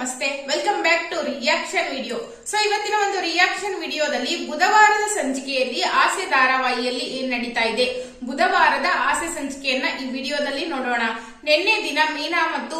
ನಮಸ್ತೆ. Welcome back to reaction video so ಇವತ್ತಿನ ಒಂದು ರಿಯಾಕ್ಷನ್ ವಿಡಿಯೋದಲ್ಲಿ ಬುಧವಾರದ ಸಂಚಿಕೆಯಲ್ಲಿ ಆಸೆ ಧಾರಾವಾಹಿಯಲ್ಲಿ ಏನ್ ನಡೀತಾ ಇದೆ? ಬುಧವಾರದ ಆಸೆ ಸಂಚಿಕೆಯನ್ನ ಈ ವಿಡಿಯೋದಲ್ಲಿ ನೋಡೋಣ. ನಿನ್ನೆ ದಿನ ಮೀನಾ ಮತ್ತು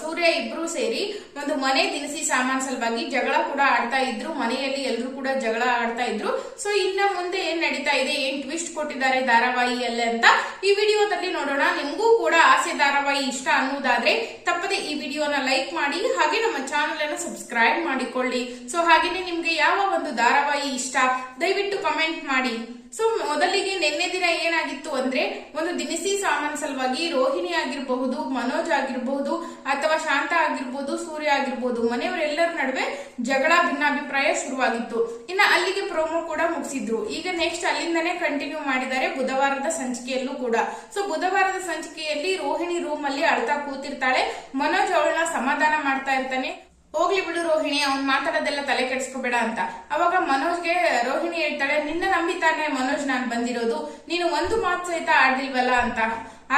ಸೂರ್ಯ ಇಬ್ರು ಸೇರಿ ಒಂದು ಮನೆ ದಿನಸಿ ಸಾಮಾನ್ ಸಲುವಾಗಿ ಜಗಳ ಕೂಡ ಆಡ್ತಾ ಇದ್ರು. ಮನೆಯಲ್ಲಿ ಎಲ್ಲರೂ ಕೂಡ ಜಗಳ ಆಡ್ತಾ ಇದ್ರು. ಸೊ ಇನ್ನ ಮುಂದೆ ಏನ್ ನಡೀತಾ ಇದೆ, ಏನ್ ಟ್ವಿಸ್ಟ್ ಕೊಟ್ಟಿದ್ದಾರೆ ಧಾರಾವಾಹಿಯಲ್ಲಿ ಅಂತ ಈ ವಿಡಿಯೋದಲ್ಲಿ ನೋಡೋಣ. ನಿಮಗೂ ಕೂಡ ಆಸೆ ಧಾರಾವಾಹಿ ಇಷ್ಟ ಅನ್ನೋದಾದ್ರೆ ತಪ್ಪದೆ ಈ ವಿಡಿಯೋನ ಲೈಕ್ ಮಾಡಿ, ಹಾಗೆ ನಮ್ಮ ಚಾನೆಲ್ ಅನ್ನು ಸಬ್ಸ್ಕ್ರೈಬ್ ಮಾಡಿಕೊಳ್ಳಿ. ಸೊ ಹಾಗೇನೆ ನಿಮ್ಗೆ ಯಾವ ಒಂದು ಧಾರಾವಾಹಿ ಇಷ್ಟ, ದಯವಿಟ್ಟು ಕಮೆಂಟ್ ಮಾಡಿ. ಸೊ ಮೊದಲಿಗೆ ನಿನ್ನೆ ದಿನ ಏನಾಗಿತ್ತು ಅಂದ್ರೆ, ಒಂದು ದಿನಸಿ ಸಾಮಾನ್ ಸಲುವಾಗಿ ರೋಹಿಣಿ ಆಗಿರಬಹುದು ಮನೋಜ್ ಆಗಿರಬಹುದು ಅಥವಾ ಶಾಂತ ಆಗಿರ್ಬೋದು, ಸೂರ್ಯ ಆಗಿರ್ಬೋದು, ಮನೆಯವರೆಲ್ಲರ ನಡುವೆ ಜಗಳ, ಭಿನ್ನಾಭಿಪ್ರಾಯ ಶುರುವಾಗಿತ್ತು. ಇನ್ನು ಅಲ್ಲಿಗೆ ಪ್ರೋಮೋ ಕೂಡ ಮುಗಿಸಿದ್ರು. ಈಗ ನೆಕ್ಸ್ಟ್ ಅಲ್ಲಿಂದನೇ ಕಂಟಿನ್ಯೂ ಮಾಡಿದ್ದಾರೆ ಬುಧವಾರದ ಸಂಚಿಕೆಯಲ್ಲೂ ಕೂಡ. ಸೊ ಬುಧವಾರದ ಸಂಚಿಕೆಯಲ್ಲಿ ರೋಹಿಣಿ ರೂಮ್ ಅಲ್ಲಿ ಅಳ್ತಾ ಕೂತಿರ್ತಾಳೆ. ಮನೋಜ್ ಅವಳನ್ನ ಸಮಾಧಾನ ಮಾಡ್ತಾ ಇರ್ತಾನೆ. ಹೋಗ್ಲಿ ಬಿಡು ರೋಹಿಣಿ, ಅವ್ನ್ ಮಾತಾಡೋದೆಲ್ಲ ತಲೆ ಕೆಡಿಸ್ಕೋಬೇಡ ಅಂತ. ಅವಾಗ ಮನೋಜ್ಗೆ ರೋಹಿಣಿ ಹೇಳ್ತಾಳೆ, ನಿನ್ನ ನಂಬಿತಾನೆ ಮನೋಜ್, ನಾನು ಬಂದಿರೋದು. ನೀನು ಒಂದು ಮಾತು ಸಹಿತ ಆಡ್ಲಿಲ್ವಲ್ಲ ಅಂತ.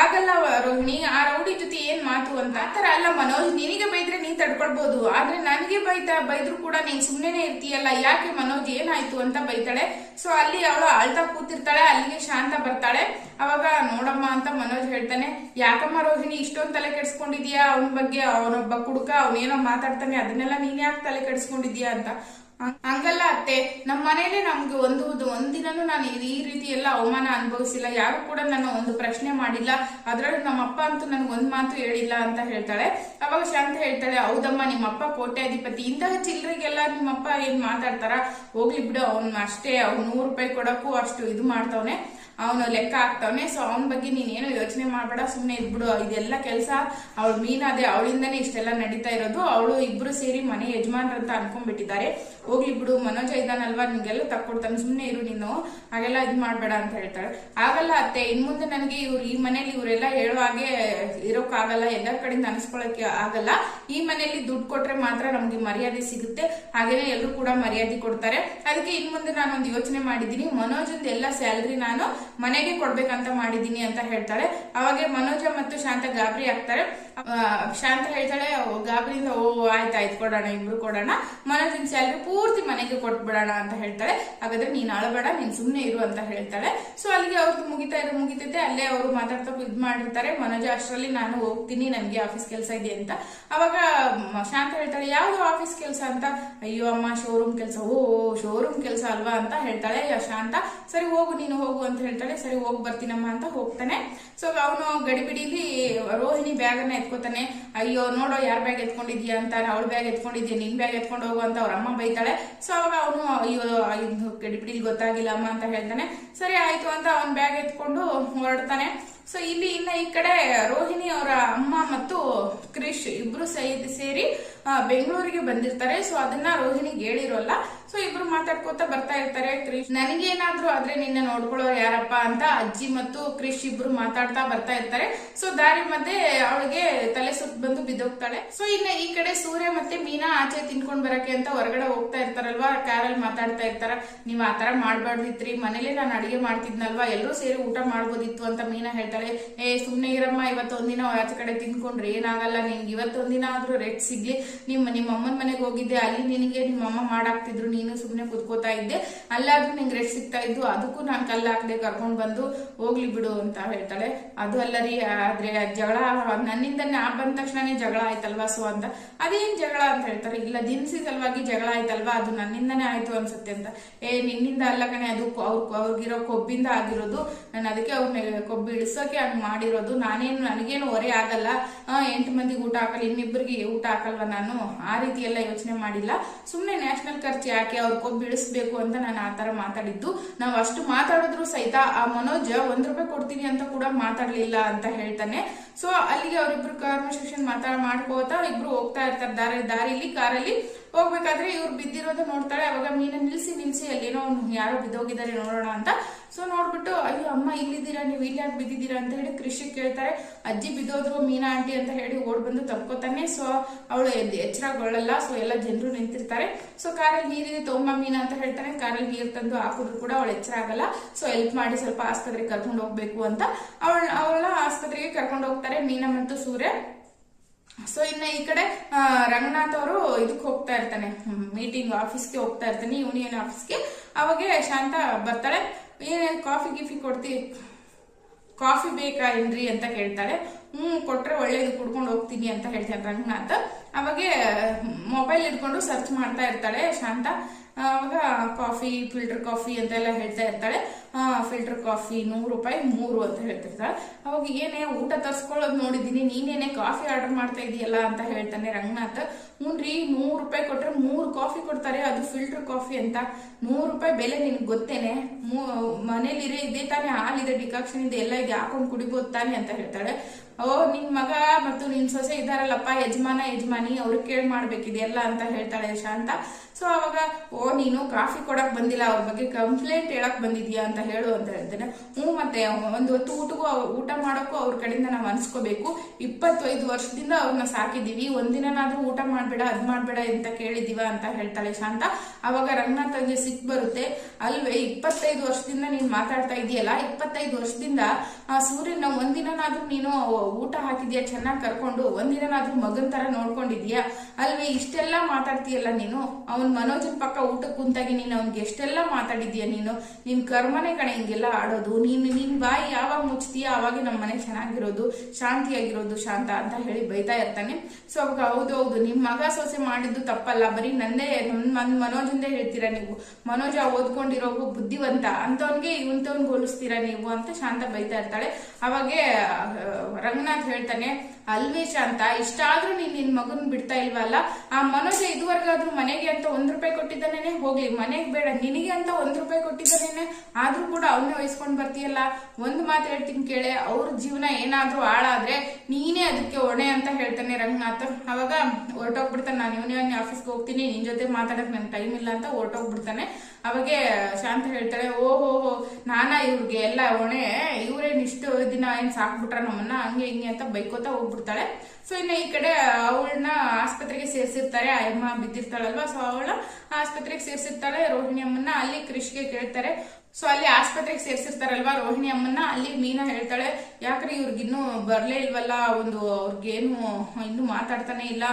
ಆಗಲ್ಲ ರೋಹಿಣಿ, ಆ ರೌಡಿ ಜೊತೆ ಏನ್ ಮಾತು ಅಂತ. ಆತರ ಅಲ್ಲ ಮನೋಜ್, ನಿನಗೆ ಬೈದ್ರೆ ನೀನ್ ತಡ್ಕೊಳ್ಬಹುದು ಆದ್ರೆ ನನಗೆ ಬೈತಾ ಬೈದ್ರು ಕೂಡ ನೀನ್ ಸುಮ್ನೆನೆ ಇರ್ತೀಯಲ್ಲ, ಯಾಕೆ ಮನೋಜ್ ಏನಾಯ್ತು ಅಂತ ಬೈತಾಳೆ. ಸೊ ಅಲ್ಲಿ ಅವಳು ಅಳ್ತಾ ಕೂತಿರ್ತಾಳೆ, ಅಲ್ಲಿಗೆ ಶಾಂತ ಬರ್ತಾಳೆ. ಅವಾಗ ನೋಡಮ್ಮ ಅಂತ ಮನೋಜ್ ಹೇಳ್ತಾನೆ, ಯಾಕಮ್ಮ ರೋಹಿಣಿ, ಇಷ್ಟೊಂದ್ ತಲೆ ಕೆಡ್ಸ್ಕೊಂಡಿದ್ಯಾ? ಅವನ ಬಗ್ಗೆ ಅವನೊಬ್ಬ ಕುಡುಕ, ಅವನೇನೋ ಮಾತಾಡ್ತಾನೆ, ಅದನ್ನೆಲ್ಲ ನೀನ್ ಯಾಕೆ ತಲೆ ಕೆಡ್ಸ್ಕೊಂಡಿದ್ಯಾ? ಅಂತ. ಹಂಗಲ್ಲ ಅತ್ತೆ. ನಮ್ಮ ಮನೇಲಿ ನಮ್ಗೆ ಒಂದು ಒಂದಿನೂ ನಾನು ಈ- ರೀತಿ ಎಲ್ಲ ಅವಮಾನ ಅನುಭವಿಸಿಲ್ಲ. ಯಾರು ಕೂಡ ನಾನು ಒಂದು ಪ್ರಶ್ನೆ ಮಾಡಿಲ್ಲ. ಅದ್ರಲ್ಲಿ ನಮ್ಮ ಅಪ್ಪ ಅಂತೂ ನನ್ಗೆ ಒಂದ್ ಮಾತು ಹೇಳಿಲ್ಲ ಅಂತ ಹೇಳ್ತಾಳೆ. ಅವಾಗ ಶಾಂತ ಹೇಳ್ತಾಳೆ, ಹೌದಮ್ಮ ನಿಮ್ಮಪ್ಪ ಕೋಟ್ಯಾಧಿಪತಿ ಇಂತಹ ಚಿಲ್ಲರಿಗೆಲ್ಲ ನಿಮ್ಮ ಅಪ್ಪ ಏನ್ ಮಾತಾಡ್ತಾರ? ಹೋಗ್ಲಿ ಬಿಡು, ಅವ್ನ್ ಅಷ್ಟೇ, ಅವ್ನು ನೂರು ರೂಪಾಯಿ ಕೊಡಕ್ಕೂ ಅಷ್ಟು ಇದು ಮಾಡ್ತಾವನೆ. ಅವನು ಲೆಕ್ಕ ಹಾಕ್ತಾವನೆ. ಸೊ ಅವನ ಬಗ್ಗೆ ನೀನೇನು ಯೋಚನೆ ಮಾಡಬೇಡ ಸುಮ್ಮನೆ ಇದ್ಬಿಡು. ಇದೆಲ್ಲ ಕೆಲಸ ಅವಳು ಮೀನಾದೆ. ಅವಳಿಂದನೇ ಇಷ್ಟೆಲ್ಲ ನಡೀತಾ ಇರೋದು. ಅವಳು ಇಬ್ರು ಸೇರಿ ಮನೆ ಯಜಮಾನ್ರಂತ ಅನ್ಕೊಂಡ್ಬಿಟ್ಟಿದ್ದಾರೆ. ಹೋಗ್ಲಿ ಬಿಡು, ಮನೋಜ ಇದ್ದಾನಲ್ವಾ ನಿಂಗೆಲ್ಲ ತಕ್ಕೊಡ್ತಾನೆ ಸುಮ್ಮನೆ ಇರು ನೀನು. ಹಾಗೆಲ್ಲ ಇದ್ ಮಾಡ್ಬೇಡ ಅಂತ ಹೇಳ್ತಾಳೆ. ಆಗಲ್ಲ ಅತ್ತೆ, ಇನ್ ಮುಂದೆ ನನಗೆ ಇವ್ರು ಈ ಮನೇಲಿ ಇವರೆಲ್ಲ ಹೇಳೋ ಹಾಗೆ ಇರೋಕ್ಕಾಗಲ್ಲ, ಎಲ್ಲರ ಕಡೆಯಿಂದ ಅನ್ಸ್ಕೊಳಕ್ಕೆ ಆಗಲ್ಲ. ಈ ಮನೆಯಲ್ಲಿ ದುಡ್ಡು ಕೊಟ್ರೆ ಮಾತ್ರ ನಮ್ಗೆ ಮರ್ಯಾದೆ ಸಿಗುತ್ತೆ. ಹಾಗೇನೆ ಎಲ್ಲರೂ ಕೂಡ ಮರ್ಯಾದೆ ಕೊಡ್ತಾರೆ. ಅದಕ್ಕೆ ಇನ್ ಮುಂದೆ ನಾನು ಒಂದು ಯೋಚನೆ ಮಾಡಿದ್ದೀನಿ. ಮನೋಜಂದು ಎಲ್ಲ ಸ್ಯಾಲ್ರಿ ನಾನು ಮನೆಗೆ ಕೊಡ್ಬೇಕಂತ ಮಾಡಿದೀನಿ ಅಂತ ಹೇಳ್ತಾಳೆ. ಅವಾಗ ಮನೋಜ ಮತ್ತು ಶಾಂತ ಗಾಬರಿ ಆಗ್ತಾರೆ. ಶಾಂತ ಹೇಳ್ತಾಳೆ ಗಾಬರಿಯಿಂದ ಓ, ಆಯ್ತಾಯ್ತು, ಕೊಡೋಣ, ಇಬ್ರು ಕೊಡೋಣ. ಮನೋಜನ್ ಸ್ಯಾಲ್ರಿ ಪೂರ್ತಿ ಮನೆಗೆ ಕೊಟ್ಬಿಡೋಣ ಅಂತ ಹೇಳ್ತಾಳೆ ಹಾಗಾದ್ರೆ ನೀನ್ ಅಳಬೇಡ, ನೀನ್ ಸುಮ್ನೆ ಇರು ಅಂತ ಹೇಳ್ತಾಳೆ ಸೊ ಅಲ್ಲಿಗೆ ಅವ್ರದ್ದು ಮುಗಿತಾ ಇರೋ ಮುಗಿತೈತೆ. ಅಲ್ಲೇ ಅವರು ಮಾತಾಡ್ತಾ ಇದ್ ಮಾಡಿರ್ತಾರೆ. ಮನೋಜ, ಅಷ್ಟರಲ್ಲಿ ನಾನು ಹೋಗ್ತೀನಿ, ನನ್ಗೆ ಆಫೀಸ್ ಕೆಲಸ ಇದೆ ಅಂತ. ಅವಾಗ ಶಾಂತ ಹೇಳ್ತಾಳೆ, ಯಾವ್ದು ಆಫೀಸ್ ಕೆಲಸ ಅಂತ? ಅಯ್ಯೋ, ಅಮ್ಮ ಶೋರೂಮ್ ಕೆಲಸ. ಓ ಶೋರೂಮ್ ಕೆಲಸ ಅಲ್ವಾ ಅಂತ ಹೇಳ್ತಾಳೆ. ಶಾಂತ, ಸರಿ ಹೋಗು, ನೀನು ಹೋಗು ಅಂತ ಹೇಳ್ತಾಳೆ. ಸರಿ, ಹೋಗಿ ಬರ್ತೀನಮ್ಮ ಅಂತ ಹೋಗ್ತಾನೆ. ಸೊ ಅವನು ಗಡಿಬಿಡಿಲಿ ರೋಹಿಣಿ ಬ್ಯಾಗ್ ಅನ್ನ ಎತ್ಕೋತಾನೆ. ಅಯ್ಯೋ, ನೋಡೋ, ಯಾರ್ ಬ್ಯಾಗ್ ಎತ್ಕೊಂಡಿದ್ಯಾ ಅಂತ, ಅವಳ ಬ್ಯಾಗ್ ಎತ್ಕೊಂಡಿದ್ಯಾ, ನಿನ್ ಬ್ಯಾಗ್ ಎತ್ಕೊಂಡು ಹೋಗು ಅಂತ ಅವ್ರ ಅಮ್ಮ ಬೈತಾಳೆ. ಸೊ ಅವಾಗ ಅವನು, ಅಯ್ಯೋ, ಇದು ಗೊತ್ತಾಗಿಲ್ಲ ಅಮ್ಮ ಅಂತ ಹೇಳ್ತಾನೆ. ಸರಿ, ಆಯ್ತು ಅಂತ ಅವನ್ ಬ್ಯಾಗ್ ಎತ್ಕೊಂಡು ಹೊರಡ್ತಾನೆ. ಸೊ ಇಲ್ಲಿ, ಇನ್ನ ಈ ಕಡೆ ರೋಹಿಣಿ ಅವರ ಅಮ್ಮ ಮತ್ತು ಕ್ರಿಶ್ ಇಬ್ರು ಸೇರಿ ಬೆಂಗಳೂರಿಗೆ ಬಂದಿರ್ತಾರೆ. ಸೊ ಅದನ್ನ ರೋಹಿಣಿಗೆ ಹೇಳಿರೋಲ್ಲ. ಸೊ ಇಬ್ರು ಮಾತಾಡ್ಕೋತ ಬರ್ತಾ ಇರ್ತಾರೆ. ಕ್ರಿಶ್ ನನಗೇನಾದ್ರೂ ಆದ್ರೆ ನಿನ್ನ ನೋಡ್ಕೊಳ್ಳೋರು ಯಾರಪ್ಪ? ಅಂತ ಅಜ್ಜಿ ಮತ್ತು ಕ್ರಿಶ್ ಇಬ್ರು ಮಾತಾಡ್ತಾ ಬರ್ತಾ ಇರ್ತಾರೆ. ಸೊ ದಾರಿ ಮಧ್ಯೆ ಅವಳಿಗೆ ತಲೆ ಸುತ್ತ ಬಂದು ಬಿದ್ದೋಗ್ತಾಳೆ. ಸೊ ಇನ್ನ ಈ ಕಡೆ ಸೂರ್ಯ ಮತ್ತೆ ಮೀನಾ ಆಚೆ ತಿನ್ಕೊಂಡ್ ಬರಕ್ಕೆ ಅಂತ ಹೊರಗಡೆ ಹೋಗ್ತಾ ಇರ್ತಾರಲ್ವಾ? ಕಾರಲ್ಲಿ ಮಾತಾಡ್ತಾ ಇರ್ತಾರ. ನೀವ್ ಆತರ ಮಾಡ್ಬಾರ್ದಿತ್ರಿ. ಮನೇಲಿ ನಾನು ಅಡಿಗೆ ಮಾಡ್ತಿದ್ನಲ್ವಾ? ಎಲ್ಲರೂ ಸೇರಿ ಊಟ ಮಾಡ್ಬೋದಿತ್ತು ಅಂತ ಮೀನಾ ಹೇಳ್ತಾಳೆ ಏ ಸುಮ್ಮನೆ ಇರಮ್ಮ ಇವತ್ತೊಂದಿನ ಆಚೆ ಕಡೆ ತಿನ್ಕೊಂಡ್ರೆ ಏನಾಗಲ್ಲ ನಿನ್ಗೆ ಇವತ್ತೊಂದಿನ ಆದ್ರೂ ರೆಡ್ ಸಿಗ್ಲಿ. ನಿಮ್ಮ ನಿಮ್ಮ ಅಮ್ಮನ ಮನೆಗೆ ಹೋಗಿದ್ದೆ, ಅಲ್ಲಿ ನಿನಗೆ ನಿಮ್ಮ ಅಮ್ಮ ಮಾಡಾಕ್ತಿದ್ರು, ನೀನು ಸುಮ್ಮನೆ ಕುತ್ಕೋತಾ ಇದ್ದೆ. ಅಲ್ಲಾದ್ರೂ ನಿಂಗೆ ರೆಡ್ ಸಿಗ್ತಾ ಇದ್ದು ಅದಕ್ಕೂ ನಾನು ಕಲ್ಲು ಹಾಕದೆ ಕರ್ಕೊಂಡ್ ಬಂದು ಹೋಗ್ಲಿ ಬಿಡು ಅಂತ ಹೇಳ್ತಾಳೆ. ಅದು ಅಲ್ಲ ರೀ, ಆದ್ರೆ ಜಗಳ, ನನ್ನಿಂದನೇ ಆ ಬಂದ ತಕ್ಷಣನೇ ಜಗಳ ಆಯ್ತಲ್ವಾ ಸೊ ಅಂತ. ಅದೇನ್ ಜಗಳ ಅಂತ ಹೇಳ್ತಾರೆ, ಇಲ್ಲ ದಿನಸಿ ಸಲುವಾಗಿ ಜಗಳ ಆಯ್ತಲ್ವಾ, ಅದು ನನ್ನಿಂದನೇ ಆಯ್ತು ಅನ್ಸುತ್ತೆ ಅಂತ. ಏ, ನಿನ್ನಿಂದ ಅಲ್ಲ ಕಣೆ, ಅದು ಅವ್ರ, ಅವ್ರಿಗಿರೋ ಕೊಬ್ಬಿಂದ ಆಗಿರೋದು, ನಾನು ಅದಕ್ಕೆ ಅವ್ರನ್ನ ಕೊಬ್ಬು ಇಳಿಸೋಕೆ ಹಂಗ್ ಮಾಡಿರೋದು. ನಾನೇನು, ನನಗೇನು ಹೊರೆ ಆಗಲ್ಲ. ಎಂಟು ಮಂದಿಗೆ ಊಟ ಹಾಕಲ್ಲ ಇನ್ನಿಬ್ಬರಿಗೆ ಊಟ ಹಾಕಲ್ವ ನಾನು? ಆ ರೀತಿ ಎಲ್ಲ ಯೋಚನೆ ಮಾಡಿಲ್ಲ. ಸುಮ್ಮನೆ ನ್ಯಾಷನಲ್ ಖರ್ಚು ಯಾಕೆ ಅವ್ರ ಕೊಬ್ಬು ಇಳಿಸ್ಬೇಕು ಅಂತ ನಾನು ಆ ತರ ಮಾತಾಡಿದ್ದು. ನಾವು ಅಷ್ಟು ಮಾತಾಡಿದ್ರು ಸಹಿತ ಆ ಮನೋಜ್ ಒಂದ್ ರೂಪಾಯಿ ಕೊಡ್ತೀನಿ ಅಂತ ಕೂಡ ಮಾತಾಡ್ಲಿಲ್ಲ ಅಂತ ಹೇಳ್ತಾನೆ. ಸೊ ಅಲ್ಲಿಗೆ ಅವರಿಬ್ರು ಕಾನ್ವರ್ಸೇಷನ್ ಮಾತಾಡ, ಮಾಡ್ಕೋತಾ ಇಬ್ರು ಹೋಗ್ತಾ ಇರ್ತಾರೆ. ದಾರಿ, ದಾರಿಲಿ, ಕಾರಲ್ಲಿ ಹೋಗ್ಬೇಕಾದ್ರೆ ಇವ್ರು ಬಿದ್ದಿರೋದು ನೋಡ್ತಾಳೆ, ಅವಾಗ ಮೀನ ನಿಲ್ಸಿ ನಿಲ್ಸಿ ಅಲ್ಲೇನೋ ಯಾರೋ ಬಿದ್ದೋಗಿದ್ದಾರೆ ನೋಡೋಣ ಅಂತ. ಸೊ ನೋಡ್ಬಿಟ್ಟು, ಅಯ್ಯೋ ಅಮ್ಮ, ಇಲ್ಲಿದ್ದೀರಾ? ನೀವು ಇಲ್ಲಿ ಯಾಕೆ ಬಿದ್ದಿದ್ದೀರಾ? ಅಂತ ಹೇಳಿ ಕೃಷಿ ಕೇಳ್ತಾರೆ. ಅಜ್ಜಿ ಬಿದ್ದೋದ್ರು ಮೀನಾ ಆಂಟಿ ಅಂತ ಹೇಳಿ ಓಡ್ ಬಂದು ತಪ್ಕೋತಾನೆ ಸೊ ಅವಳು ಎಚ್ಚರಗೊಳ್ಳಲ್ಲ. ಸೊ ಎಲ್ಲ ಜನರು ನಿಂತಿರ್ತಾರೆ. ಸೊ ಕಾರಲ್ಲಿ ನೀರಿದೆ ತೊಂಬ ಮೀನಾ ಅಂತ ಹೇಳ್ತಾನೆ. ಕಾರಲ್ಲಿ ನೀರು ತಂದು ಹಾಕಿದ್ರು ಕೂಡ ಅವಳು ಎಚ್ಚರ ಆಗಲ್ಲ. ಸೊ ಹೆಲ್ಪ್ ಮಾಡಿ ಸ್ವಲ್ಪ ಆಸ್ಪತ್ರೆಗೆ ಕರ್ಕೊಂಡು ಹೋಗ್ಬೇಕು ಅಂತ. ಅವಳ ಅವಳ ಆಸ್ಪತ್ರೆಗೆ ಕರ್ಕೊಂಡು ಹೋಗ್ತಾರೆ ಮೀನಾ ಮತ್ತು ಸೂರ್ಯ. ಸೊ ಇನ್ನು ಈ ಕಡೆ ರಂಗನಾಥ್ ಅವರು ಇದಕ್ಕೆ ಹೋಗ್ತಾ ಇರ್ತಾನೆ. ಮೀಟಿಂಗ್ ಆಫೀಸ್ಗೆ ಹೋಗ್ತಾ ಇರ್ತಾನೆ ಯೂನಿಯನ್ ಆಫೀಸ್ಗೆ ಅವಾಗೆ ಶಾಂತ ಬರ್ತಾಳೆ. ಏನೇನು ಕಾಫಿ ಗಿಫಿ ಕೊಡ್ತಿ, ಕಾಫಿ ಬೇಕಾ ಏನ್ರಿ ಅಂತ ಕೇಳ್ತಾಳೆ. ಹ್ಞೂ ಕೊಟ್ರೆ ಒಳ್ಳೇದು, ಕುಡ್ಕೊಂಡು ಹೋಗ್ತೀನಿ ಅಂತ ಹೇಳ್ತಾರೆ ರಂಗನಾಥ್. ಅವಾಗೆ ಮೊಬೈಲ್ ಇಟ್ಕೊಂಡು ಸರ್ಚ್ ಮಾಡ್ತಾ ಇರ್ತಾಳೆ ಶಾಂತ. ಅವಾಗ ಕಾಫಿ ಫಿಲ್ಟರ್ ಕಾಫಿ ಅಂತೆಲ್ಲ ಹೇಳ್ತಾ ಇರ್ತಾಳೆ. ಫಿಲ್ಟರ್ ಕಾಫಿ ನೂರು ರೂಪಾಯಿ, ಮೂರು ಅಂತ ಹೇಳ್ತಿರ್ತಾಳೆ. ಅವಾಗ ಏನೇ ಊಟ ತರ್ಸ್ಕೊಳ್ಳೋದು ನೋಡಿದ್ದೀನಿ, ನೀನೇನೆ ಕಾಫಿ ಆರ್ಡರ್ ಮಾಡ್ತಾ ಇದೆಯಲ್ಲ ಅಂತ ಹೇಳ್ತಾನೆ ರಂಗನಾಥ್. ಹ್ಞೂನ್ರಿ ನೂರು ರೂಪಾಯಿ ಕೊಟ್ಟರೆ ಮೂರು ಕಾಫಿ ಕೊಡ್ತಾರೆ, ಅದು ಫಿಲ್ಟರ್ ಕಾಫಿ ಅಂತ. ನೂರು ರೂಪಾಯಿ ಬೆಲೆ ನಿನಗೆ ಗೊತ್ತೇನೆ? ಮನೇಲಿರೇ ಇದೇ ತಾನೇ, ಹಾಲಿದೆ ಡಿಕಾಕ್ಷನ್ ಇದೆ ಎಲ್ಲ ಇದೆ ಹಾಕೊಂಡು ಕುಡಿಬೋದು ತಾನೆ ಅಂತ ಹೇಳ್ತಾಳೆ. ಓ, ನಿನ್ ಮಗ ಮತ್ತು ನಿನ್ ಸೊಸೆ ಇದ್ದಾರಲ್ಲಪ್ಪ, ಯಜಮಾನ, ಯಜಮಾನಿ, ಅವ್ರು ಕೇಳ್ ಮಾಡ್ಬೇಕಿದೆಯಲ್ಲ ಅಂತ ಹೇಳ್ತಾಳೆ ಶಾಂತ. ಸೊ ಅವಾಗ, ಓ, ನೀನು ಕಾಫಿ ಕೊಡಕ್ ಬಂದಿಲ್ಲ, ಅವ್ರ ಬಗ್ಗೆ ಕಂಪ್ಲೇಂಟ್ ಹೇಳಕ್ ಬಂದಿದ್ಯಾ ಅಂತ ಹೇಳು ಅಂತ ಹೇಳ್ತೇನೆ. ಹ್ಞೂ ಮತ್ತೆ, ಒಂದು ಹೊತ್ತು ಊಟಗೂ ಊಟ ಮಾಡೋಕ್ಕೂ ಅವ್ರ ಕಡೆಯಿಂದ ನಾವು ಅನ್ಸ್ಕೋಬೇಕು. ಇಪ್ಪತ್ತೈದು ವರ್ಷದಿಂದ ಅವ್ರನ್ನ ಸಾಕಿದ್ದೀವಿ, ಒಂದಿನನಾದ್ರೂ ಊಟ ಮಾಡ್ಬೇಡ, ಅದ್ ಮಾಡ್ಬೇಡ ಅಂತ ಕೇಳಿದೀವ ಅಂತ ಹೇಳ್ತಾಳೆ ಶಾಂತ. ಅವಾಗ ರಂಗನಾಥನ್ಗೆ ಸಿಕ್ ಬರುತ್ತೆ. ಅಲ್ವೇ, ಇಪ್ಪತ್ತೈದು ವರ್ಷದಿಂದ ನೀನ್ ಮಾತಾಡ್ತಾ ಇದೀಯಲ್ಲ, ಇಪ್ಪತ್ತೈದು ವರ್ಷದಿಂದ ಆ ಸೂರ್ಯನ ಒಂದಿನನಾದ್ರೂ ನೀನು ಊಟ ಹಾಕಿದ್ಯಾ? ಚೆನ್ನಾಗಿ ಕರ್ಕೊಂಡು ಒಂದಿನನಾದ್ರೂ ಮಗನ್ ತರ ನೋಡ್ಕೊಂಡಿದ್ಯಾ? ಅಲ್ವೇ, ಇಷ್ಟೆಲ್ಲ ಮಾತಾಡ್ತೀಯಲ್ಲ ನೀನು? ಅವನ್ ಮನೋಜನ್ ಪಕ್ಕ ಊಟಕ್ಕೆ ಕುಂತಾಗಿ ನೀನು ಅವ್ನಿಗೆ ಎಷ್ಟೆಲ್ಲ ಮಾತಾಡಿದ್ಯಾ ನೀನು? ನಿನ್ ಕರ್ಮನೆ ಕಣೆ ಹಿಂಗೆಲ್ಲ ಆಡೋದು. ನೀನು, ನಿನ್ ಬಾಯಿ ಯಾವಾಗ ಮುಚ್ತೀಯ ಅವಾಗ ನಮ್ಮ ಮನೆ ಚೆನ್ನಾಗಿರೋದು, ಶಾಂತಿಯಾಗಿರೋದು ಶಾಂತ ಅಂತ ಹೇಳಿ ಬೈತಾ ಇರ್ತಾನೆ. ಸೊ ಅವಾಗ ಹೌದು ಹೌದು, ನಿಮ್ ಮಗ ಸೊಸೆ ಮಾಡಿದ್ದು ತಪ್ಪಲ್ಲ. ಬರೀ ನಂದೇ, ನನ್ ಮನ್ ಮನೋಜಂದೇ ಹೇಳ್ತೀರಾ ನೀವು? ಮನೋಜ ಓದ್ಕೊಂಡಿರೋ ಬುದ್ಧಿವಂತ. ಅಂತವನ್ಗೆ ಇವಂತವನ್ ಹೋಲಿಸ್ತೀರಾ ನೀವು? ಅಂತ ಶಾಂತ ಬೈತಾ ಇರ್ತಾಳೆ ಅವಾಗೆ ರಂಗನಾಥ್ ಹೇಳ್ತಾನೆ, ಅಲ್ವೇ ಅಂತ ಇಷ್ಟಾದ್ರೂ ನೀನ್ ನಿನ್ ಮಗನ್ ಬಿಡ್ತಾ ಇಲ್ವಲ್ಲ ಆ ಮನೋಜ ಇದುವರೆಗಾದ್ರೂ ಮನೆಗೆ ಅಂತ ಒಂದ್ ರೂಪಾಯಿ ಕೊಟ್ಟಿದ್ದಾನೇನೆ? ಹೋಗ್ಲಿ, ಮನೆಗೆ ಬೇಡ. ನಿನಗೆ ಅಂತ ಒಂದ್ ರೂಪಾಯಿ ಕೊಟ್ಟಿದ್ದಾನೇನೆ? ಆದ್ರೂ ಕೂಡ ಅವನ್ನೇ ವಹಿಸ್ಕೊಂಡ್ ಬರ್ತೀಯಲ್ಲ? ಒಂದ್ ಮಾತು ಹೇಳ್ತೀನಿ ಕೇಳೆ, ಅವ್ರ ಜೀವನ ಏನಾದ್ರೂ ಹಾಳಾದ್ರೆ ನೀನೇ ಅದಕ್ಕೆ ಹೊಣೆ ಅಂತ ಹೇಳ್ತಾನೆ ರಂಗನಾಥ್. ಅವಾಗ ಹೊರಟೋಗ್ಬಿಡ್ತಾನೆ. ನಾನು ಇವನೇ ಆಫೀಸ್ಗೆ ಹೋಗ್ತೀನಿ, ನಿನ್ ಜೊತೆ ಮಾತಾಡಕ್ ನನ್ ಟೈಮ್ ಇಲ್ಲ ಅಂತ ಹೊರಟೋಗ್ಬಿಡ್ತಾನೆ. ಅವಾಗೆ ಶಾಂತ ಹೇಳ್ತಾಳೆ, ಓಹೋ ನಾನಾ ಇವ್ರಿಗೆ ಎಲ್ಲ ಹೊಣೆ ಇವ್ರೇನ್ ಇಷ್ಟು ದಿನ ಏನ್ ಸಾಕ್ಬಿಟ್ರ ನಮ್ಮನ್ನ, ಹಂಗೆ ಹಿಂಗೆ ಅಂತ ಬೈಕೋತಾ ಹೋಗ್ಬಿಡ್ತಾಳೆ. ಸೊ ಇನ್ನು ಈ ಕಡೆ ಅವಳನ್ನ ಆಸ್ಪತ್ರೆಗೆ ಸೇರಿಸಿರ್ತಾರೆ ಅಮ್ಮ ಬಿದ್ದಿರ್ತಾಳಲ್ವಾ ಸೊ ಅವಳ ಆಸ್ಪತ್ರೆಗೆ ಸೇರಿಸಿರ್ತಾಳೆ, ರೋಹಿಣಿ ಅಮ್ಮನ್ನ ಅಲ್ಲಿ ಕೃಷಿಗೆ ಕೇಳ್ತಾರೆ. ಸೊ ಅಲ್ಲಿ ಆಸ್ಪತ್ರೆಗೆ ಸೇರ್ಸಿರ್ತಾರಲ್ವಾ ರೋಹಿಣಿ ಅಮ್ಮನ್ನ. ಅಲ್ಲಿ ಮೀನಾ ಹೇಳ್ತಾಳೆ, ಯಾಕ್ರಿ ಇವ್ರಿಗಿನ್ನೂ ಬರ್ಲೇ ಇಲ್ವಲ್ಲ? ಒಂದು ಅವ್ರಿಗೇನು, ಇನ್ನು ಮಾತಾಡ್ತಾನೆ ಇಲ್ಲ.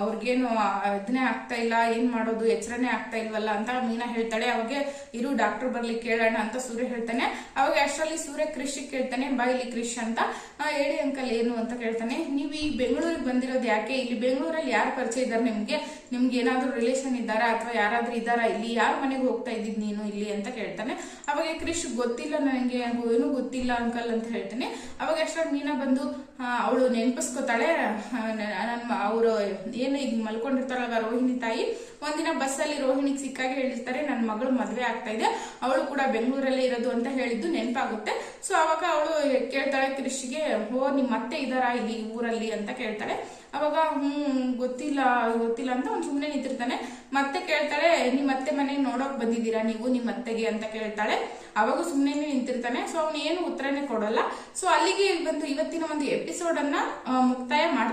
ಅವ್ರಿಗೇನು ಇದನ್ನೇ ಆಗ್ತಾ ಇಲ್ಲ. ಏನ್ ಮಾಡೋದು? ಎಚ್ಚರನೇ ಆಗ್ತಾ ಇಲ್ವಲ್ಲ? ಅಂತ ಮೀನಾ ಹೇಳ್ತಾಳೆ. ಅವಾಗೆ, ಇರು, ಡಾಕ್ಟರ್ ಬರ್ಲಿ, ಕೇಳೋಣ, ಅಂತ ಸೂರ್ಯ ಹೇಳ್ತಾನೆ. ಅವಾಗ ಅಷ್ಟರಲ್ಲಿ ಸೂರ್ಯ ಕೃಷಿ ಕೇಳ್ತಾನೆ, ಬಾ ಇಲ್ಲಿ ಕೃಷಿ ಅಂತ. ಹೇಳಿ ಅಂಕಲ್, ಏನು? ಅಂತ ಕೇಳ್ತಾನೆ. ನೀವು ಈ ಬೆಂಗಳೂರಿಗೆ ಬಂದಿರೋದು ಯಾಕೆ? ಇಲ್ಲಿ ಬೆಂಗಳೂರಲ್ಲಿ ಯಾರು ಪರಿಚಯ ಇದ್ದಾರೆ ನಿಮ್ಗೆ? ನಿಮ್ಗೆ ಏನಾದ್ರೂ ರಿಲೇಷನ್ ಇದ್ದಾರಾ? ಅಥವಾ ಯಾರಾದ್ರೂ ಇದ್ದಾರಾ ಇಲ್ಲಿ? ಯಾರ ಮನೆಗೆ ಹೋಗ್ತಾ ಇದ್ದಿದ್ ನೀನು ಇಲ್ಲಿ? ಅಂತ ಕೇಳ್ತಾನೆ. ಅವಾಗ ಕ್ರಿಶ್ ಗೊತ್ತಿಲ್ಲ ನನಗೆ ಏನು ಗೊತ್ತಿಲ್ಲ ಅಂಕಲ್ ಅಂತ ಹೇಳ್ತಾನೆ. ಅವಾಗ ಅಷ್ಟ್ರಾಗ ಮೀನಾ ಬಂದು ಅವಳು ನೆನಪಿಸ್ಕೋತಾಳೆ. ನನ್ನ ಅವರು ಏನು ಈಗ ಮಲ್ಕೊಂಡಿರ್ತಾರಲ್ವ ರೋಹಿಣಿ ತಾಯಿ. ಒಂದಿನ ಬಸ್ಸಲ್ಲಿ ರೋಹಿಣಿಗೆ ಸಿಕ್ಕಾಗಿ ಹೇಳಿರ್ತಾರೆ ನನ್ನ ಮಗಳು ಮದುವೆ ಆಗ್ತಾ ಇದೆ. ಅವಳು ಕೂಡ ಬೆಂಗಳೂರಲ್ಲೇ ಇರೋದು ಅಂತ ಹೇಳಿದ್ದು ನೆನಪಾಗುತ್ತೆ. ಸೊ ಅವಾಗ ಅವಳು ಕೇಳ್ತಾಳೆ ಕೃಷಿಗೆ ಓ ನಿಮ್ಮ ಮತ್ತೆ ಇದಾರಾ ಇಲ್ಲಿ ಊರಲ್ಲಿ? ಅಂತ ಕೇಳ್ತಾಳೆ. ಅವಾಗ, ಹ್ಮ್, ಗೊತ್ತಿಲ್ಲ ಗೊತ್ತಿಲ್ಲ ಅಂತ ಅವ್ನು ಸುಮ್ಮನೆ ನಿಂತಿರ್ತಾನೆ. ಮತ್ತೆ ಕೇಳ್ತಾಳೆ ನಿಮ್ಮ ಅತ್ತೆ ಮನೆಗೆ ನೋಡೋಕ್ ಬಂದಿದ್ದೀರಾ ನೀವು ನಿಮ್ಮ ಅತ್ತೆಗೆ? ಅಂತ ಕೇಳ್ತಾಳೆ ಅವಾಗ ಸುಮ್ಮನೆ ನಿಂತಿರ್ತಾನೆ. ಸೊ ಅವ್ನು ಏನು ಉತ್ತರನೇ ಕೊಡಲ್ಲ. ಸೊ ಅಲ್ಲಿಗೆ ಬಂದು ಇವತ್ತಿನ ಒಂದು ಎಪಿಸೋಡ್ ಅನ್ನ ಮುಕ್ತಾಯ ಮಾಡ್ತಾನೆ